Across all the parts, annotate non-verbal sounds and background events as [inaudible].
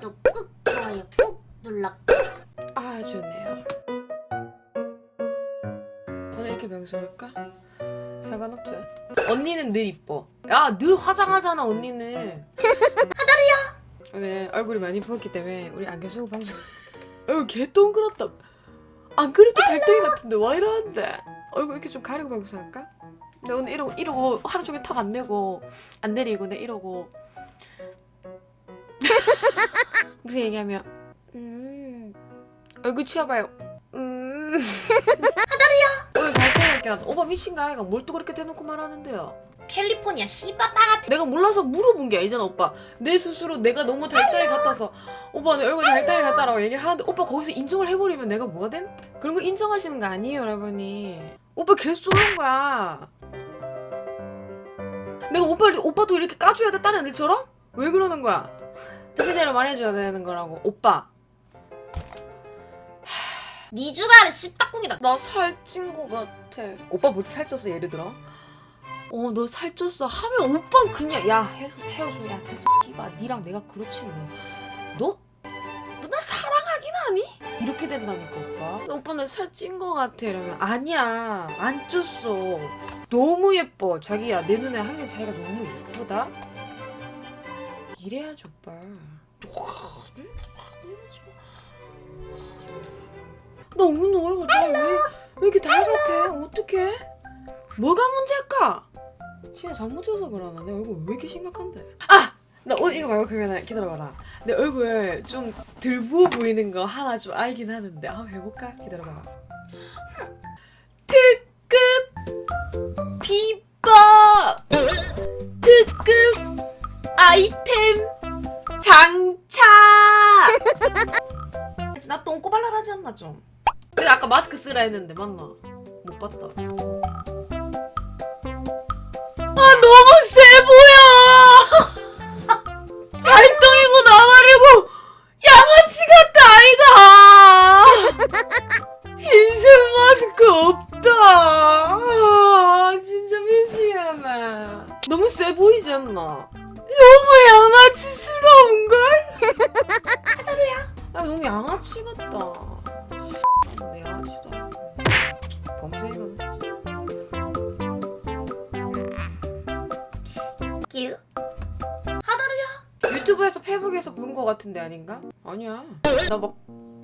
구독 꾹 좋아요 꾹 눌러 꾹아 좋네요. 오늘 이렇게 방송할까? 상관없죠. 언니는 늘 이뻐. 야 늘 화장하잖아 언니는. 하다리야. 오늘 얼굴이 많이 부었기 때문에 우리 안경 쓰고 방송. 얼굴 개 동그랗다. 안 그래도 달덩이 같은데 와 이러는데 얼굴 이렇게 좀 가리고 방송할까? 나 오늘 이러고 이러고 하루 종일 턱 안 내고 안 내리고 내 이러고 무슨 얘기하면 음 얼굴 치워봐요. 음. [laughs] 오늘 발표할게. 오빠 미친가 아이가 뭘 또 그렇게 대놓고 말하는데요. 캘리포니아 씨바빠 같은 내가 몰라서 물어본 게 아니잖아 오빠. 내 스스로 내가 너무 달달이 같아서 오빠 내 얼굴 달달이 같다라고 얘기를 하는데 오빠 거기서 인정을 해버리면 내가 뭐가 됨? 그런 거 인정하시는 거 아니에요 여러분이. 오빠 그래서 쏠는 거야. 내가 오빠를 오빠도 이렇게 까줘야 돼 다른 애들처럼? 왜 그러는 거야? 뜻대로 말해줘야 되는 거라고 오빠. 니 주가는 씹딱꿍이다 나 살찐 거 같아. 오빠 볼때 살쪘어 예를 들어. 어 너 살쪘어 하면 오빠 그냥 야 헤어져 헤어져 야 됐어 기봐 니랑 내가 그렇지 뭐너너 나 사랑하긴 하니? 이렇게 된다니까 오빠. 오빠 나 살찐 거 같아 이러면 아니야 안 쪘어. 너무 예뻐 자기야 내 눈에 항상 자기가 너무 예쁘다. 이래야지 오빠. 나 오늘 얼굴 나왜 왜 이렇게 달 같아? 어떡해? 뭐가 문제일까? 진짜 잘못해서 그러나? 내 얼굴 왜 이렇게 심각한데? 아! 나옷 이거 말고 그러면 기다려봐라. 내 얼굴 좀덜 부어 보이는 거 하나 좀 알긴 하는데 한번 해볼까? 기다려봐라. 특급 비 나 똥 꼬발랄 하지 않나 좀? 근데 아까 마스크 쓰라 했는데 맞나? 못 봤다. 아 너무 세 보여. [laughs] 갈등이고 나발이고 양아치 같다 아이가. [laughs] 흰색 마스크 없다. 아. 너무 세 보이지 않나? 너무 양아치스러운 걸? [laughs] 하다루야. 아 너무 양아치 같다. 아, 내 양아치다. 범죄가 맞지. 큐 유튜브에서 페북에서 본 거 같은데 아닌가? 아니야. 나막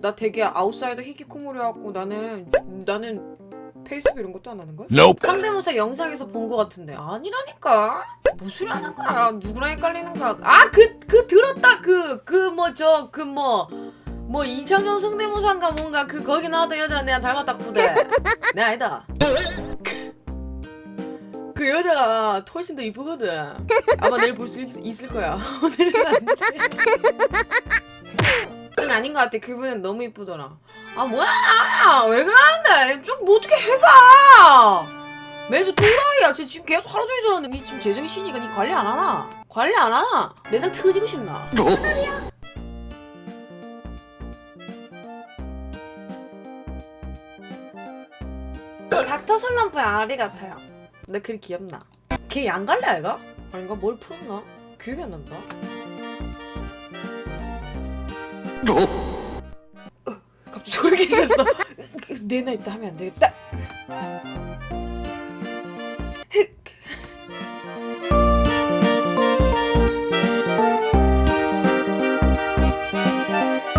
나 되게 아웃사이더 히키코모리 갖고 나는 나는 페이스북 이런 것도 안 하는 거야? Nope. 상대모사 영상에서 본 거 같은데 아니라니까. 뭔 소리 하는 거야? 누구랑 헷갈리는 거야? 아그그 들었다 그 그 뭐 저 그뭐 뭐 이창용 성대모사인가 뭔가 그 거기 나왔던 여자 내가 닮았다 후대. 내 [laughs] 아니다. 그 여자가 훨씬 더 이쁘거든. 아마 내일 볼 수 있을 거야. [laughs] 오늘은 안 돼. 그건 아닌 것 같아. 그분은 너무 이쁘더라. 아 뭐야? 왜 그러는데? 좀 뭐 어떻게 해봐. 매주 또라이야. 쟤 지금 계속 하루 종일 저러는데 니 지금 제정신이가 니 관리 안 하나? 관리 안 하나? 내장 터지고 싶나? 저 닥터 슬럼프의 아리 같아요. 근데 그리 귀엽나? 걔 양갈래 아이가? 아닌가? 뭘 풀었나? 기억이 안 난다. 갑자기 소리 [laughs] 있었어. 내 나이 때 하면 안 되겠다.